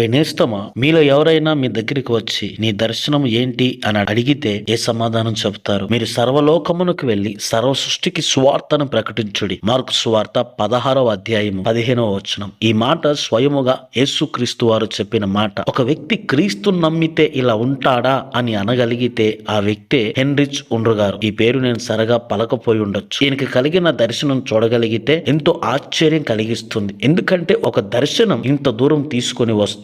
నేస్తమా మీలో ఎవరైనా మీ దగ్గరికి వచ్చి నీ దర్శనం ఏంటి అని అడిగితే ఏ సమాధానం చెబుతారు? మీరు సర్వలోకమునకు వెళ్ళి సర్వ సృష్టికి సువార్తను ప్రకటించుడి. మార్కు సువార్త పదహారవ అధ్యాయం పదిహేనవ వచనం. ఈ మాట స్వయముగా యేసుక్రీస్తు వారు చెప్పిన మాట. ఒక వ్యక్తి క్రీస్తు నమ్మితే ఇలా ఉంటాడా అని అనగలిగితే ఆ వ్యక్తే హెన్రిచ్ ఉండరుగారు. ఈ పేరు నేను సరగా పలకపోయి ఉండొచ్చు. ఈయనకి కలిగిన దర్శనం చూడగలిగితే ఎంతో ఆశ్చర్యం కలిగిస్తుంది. ఎందుకంటే ఒక దర్శనం ఇంత దూరం తీసుకొని వస్తుంది.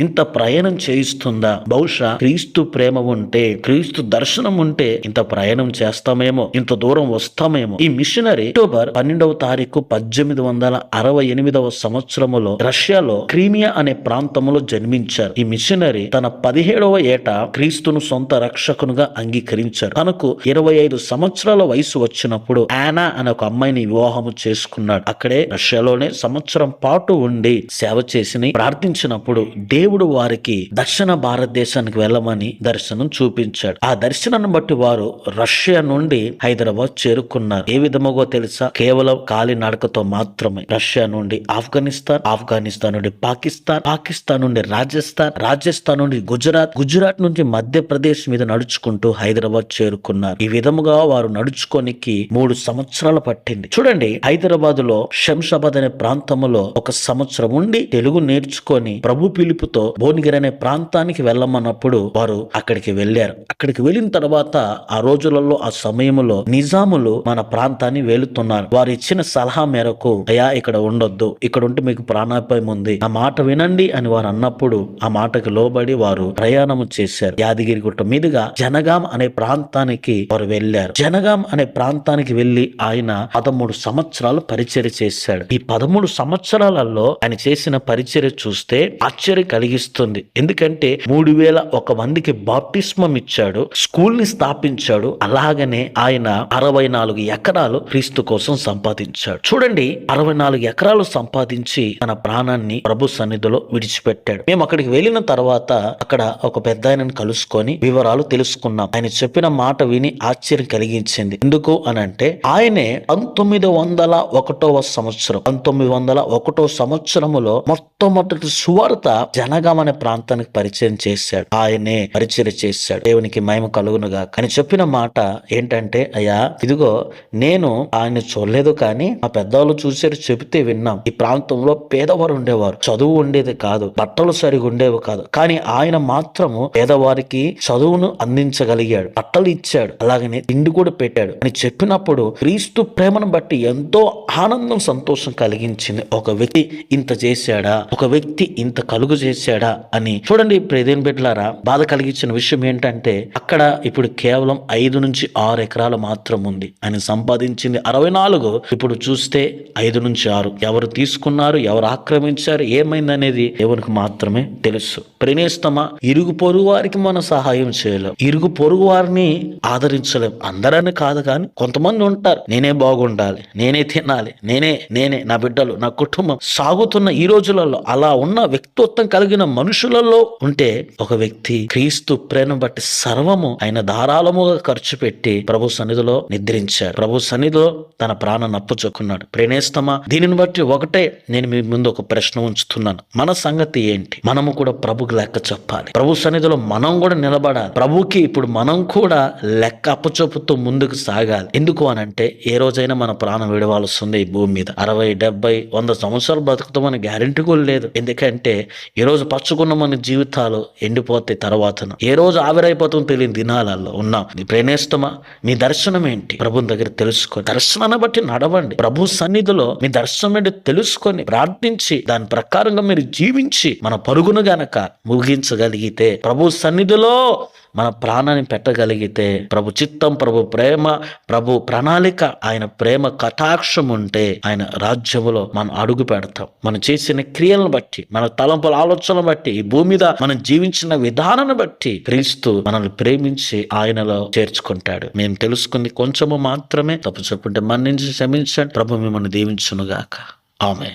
ఇంత ప్రయాణం చేయిస్తుందా? బహుశా క్రీస్తు ప్రేమ ఉంటే క్రీస్తు దర్శనం ఉంటే ఇంత ప్రయాణం చేస్తామేమో ఇంత దూరం వస్తామేమో. ఈ మిషనరీ అక్టోబర్ పన్నెండవ తారీఖు పద్దెనిమిది వందల అరవై ఎనిమిదవ సంవత్సరములో రష్యాలో క్రీమియా అనే ప్రాంతంలో జన్మించారు. ఈ మిషనరీ తన పదిహేడవ ఏట క్రీస్తును సొంత రక్షకునుగా అంగీకరించారు. తనకు ఇరవై ఐదు సంవత్సరాల వయసు వచ్చినప్పుడు ఆనా అనే ఒక అమ్మాయిని వివాహము చేసుకున్నాడు. అక్కడే రష్యాలోనే సంవత్సరం పాటు ఉండి సేవ చేసి ప్రార్థించినప్పుడు దేవుడు వారికి దక్షిణ భారతదేశానికి వెళ్ళమని దర్శనం చూపించాడు. ఆ దర్శనాన్ని బట్టి వారు రష్యా నుండి హైదరాబాద్ చేరుకున్నారు. ఏ విధముగో తెలుసా? కేవలం కాలినడకతో మాత్రమే. రష్యా నుండి ఆఫ్ఘనిస్తాన్ ఆఫ్ఘనిస్తాన్ నుండి పాకిస్తాన్ పాకిస్తాన్ నుండి రాజస్థాన్ రాజస్థాన్ నుండి గుజరాత్ గుజరాత్ నుంచి మధ్యప్రదేశ్ మీద నడుచుకుంటూ హైదరాబాద్ చేరుకున్నారు. ఈ విధముగా వారు నడుచుకోనికి మూడు సంవత్సరాలు పట్టింది. చూడండి హైదరాబాద్లో శంషాబాద్ అనే ప్రాంతంలో ఒక సంవత్సరం ఉండి తెలుగు నేర్చుకొని ప్రభు పిలుపుతో భువనగిరి అనే ప్రాంతానికి వెళ్ళమన్నప్పుడు వారు అక్కడికి వెళ్ళారు. అక్కడికి వెళ్ళిన తర్వాత ఆ రోజులలో ఆ సమయంలో నిజాములు మన ప్రాంతాన్ని వెళుతున్నారు వారు ఇచ్చిన సలహా మేరకు అయా ఇక్కడ ఉండొద్దు. ఇక్కడ ఉంటే మీకు ప్రాణాపాయం ఉంది. ఆ మాట వినండి అని వారు అన్నప్పుడు ఆ మాటకు లోబడి వారు ప్రయాణం చేశారు. యాదగిరి గుట్ట మీదుగా జనగాం అనే ప్రాంతానికి వారు వెళ్ళారు. జనగాం అనే ప్రాంతానికి వెళ్ళి ఆయన పదమూడు సంవత్సరాలు పరిచర్య చేశాడు. ఈ పదమూడు సంవత్సరాలలో ఆయన చేసిన పరిచర్య చూస్తే ఆశ్చర్యం కలిగిస్తుంది. ఎందుకంటే మూడు వేల ఒక మందికి బాప్టిస్మం ఇచ్చాడు స్కూల్ని స్థాపించాడు అలాగనే ఆయన అరవై నాలుగు ఎకరాలు క్రీస్తు కోసం సంపాదించాడు. చూడండి అరవై నాలుగు ఎకరాలు సంపాదించి తన ప్రాణాన్ని ప్రభు సన్నిధిలో విడిచిపెట్టాడు. మేము అక్కడికి వెళ్ళిన తర్వాత అక్కడ ఒక పెద్ద ఆయనను కలుసుకొని వివరాలు తెలుసుకున్నాం. ఆయన చెప్పిన మాట విని ఆశ్చర్యం కలిగించింది. ఎందుకు అని అంటే ఆయనే పంతొమ్మిది వందల ఒకటవ సంవత్సరం. పంతొమ్మిది వందల ఒకటో సంవత్సరములో మొట్టమొదటి సువార్త జనగాం అనే ప్రాంతానికి పరిచయం చేశాడు. ఆయనే పరిచయం చేశాడు. దేవునికి మహిమ కలుగునుగా. అని చెప్పిన మాట ఏంటంటే అయ్యా ఇదిగో నేను ఆయన చూడలేదు కానీ మా పెద్దవాళ్ళు చూసారు చెబితే విన్నాం. ఈ ప్రాంతంలో పేదవారు ఉండేవారు. చదువు ఉండేది కాదు. బట్టలు సరిగా ఉండేవి కాదు. కానీ ఆయన మాత్రము పేదవారికి చదువును అందించగలిగాడు. బట్టలు ఇచ్చాడు. అలాగనే తిండి కూడా పెట్టాడు. అని చెప్పినప్పుడు క్రీస్తు ప్రేమను బట్టి ఎంతో ఆనందం సంతోషం కలిగించింది ఒక వ్యక్తి ఇంత చేశాడా? ఒక వ్యక్తి ఇంత కలుగు చేశాడా అని. చూడండి ప్రేదేన్ బిడ్డలారా బాధ కలిగించిన విషయం ఏంటంటే అక్కడ ఇప్పుడు కేవలం ఐదు నుంచి ఆరు ఎకరాలు మాత్రం ఉంది. ఆయన సంపాదించింది అరవై నాలుగు ఇప్పుడు చూస్తే ఐదు నుంచి ఆరు. ఎవరు తీసుకున్నారు ఎవరు ఆక్రమించారు ఏమైంది అనేది దేవునికి మాత్రమే తెలుసు. ప్రణేస్తమా ఇరుగు పొరుగు వారికి మనం సహాయం చేయలేం. ఇరుగు పొరుగు వారిని ఆదరించలేం. అందరని కాదు కానీ కొంతమంది ఉంటారు. నేనే బాగుండాలి నేనే తినాలి నేనే నేనే నా బిడ్డలు నా కుటుంబం సాగుతున్న ఈ రోజులలో అలా ఉన్న వ్యక్తి వ్యక్తిత్వం కలిగిన మనుషులలో ఉంటే ఒక వ్యక్తి క్రీస్తు ప్రేమ బట్టి సర్వము ఆయన ధారాళముగా ఖర్చు పెట్టి ప్రభు సన్నిధిలో నిద్రించాడు. ప్రభు సన్నిధిలో తన ప్రాణాన్ని అప్పుచుకున్నాడు ప్రేణేస్తమా దీనిని బట్టి ఒకటే నేను మీ ముందు ఒక ప్రశ్న ఉంచుతున్నాను. మన సంగతి ఏంటి? మనము కూడా ప్రభుకి లెక్క చెప్పాలి. ప్రభు సన్నిధిలో మనం కూడా నిలబడాలి. ప్రభుకి ఇప్పుడు మనం కూడా లెక్క అప్పచొప్పుతూ ముందుకు సాగాలి. ఎందుకు అని అంటే ఏ రోజైనా మన ప్రాణం విడవాల్సి ఉంది ఈ భూమి మీద. అరవై డెబ్బై వంద సంవత్సరాలు బతుకుతామని గ్యారంటీ కూడా లేదు. ఎందుకంటే ఈ రోజు పచ్చుకున్న మన జీవితాలు ఎండిపోతే తర్వాత ఏ రోజు ఆవిరైపోతుందో తెలియని దినాలలో ఉన్నాం. నీ ప్రేణేస్తమా మీ దర్శనం ఏంటి? ప్రభుని దగ్గర తెలుసుకో దర్శనాన్ని బట్టి నడవండి. ప్రభు సన్నిధిలో మీ దర్శనం ఏంటి తెలుసుకొని ప్రార్థించి దాని ప్రకారంగా మీరు జీవించి మన పరుగును గనక ముగించగలిగితే ప్రభు సన్నిధిలో మన ప్రాణాన్ని పెట్టగలిగితే ప్రభు చిత్తం ప్రభు ప్రేమ ప్రభు ప్రణాళిక ఆయన ప్రేమ కటాక్షం ఉంటే ఆయన రాజ్యములో మనం అడుగు పెడతాం. మనం చేసిన క్రియలను బట్టి మన తలంపుల ఆలోచనలు బట్టి ఈ భూమి మీద మనం జీవించిన విధానాన్ని బట్టి క్రీస్తు మనల్ని ప్రేమించి ఆయనలో చేర్చుకుంటాడు. మేము తెలుసుకుంది కొంచెము మాత్రమే. తప్పు చెప్పుంటే మన్నించి క్షమించండి. ప్రభు మిమ్మల్ని దీవించునుగాక. ఆమె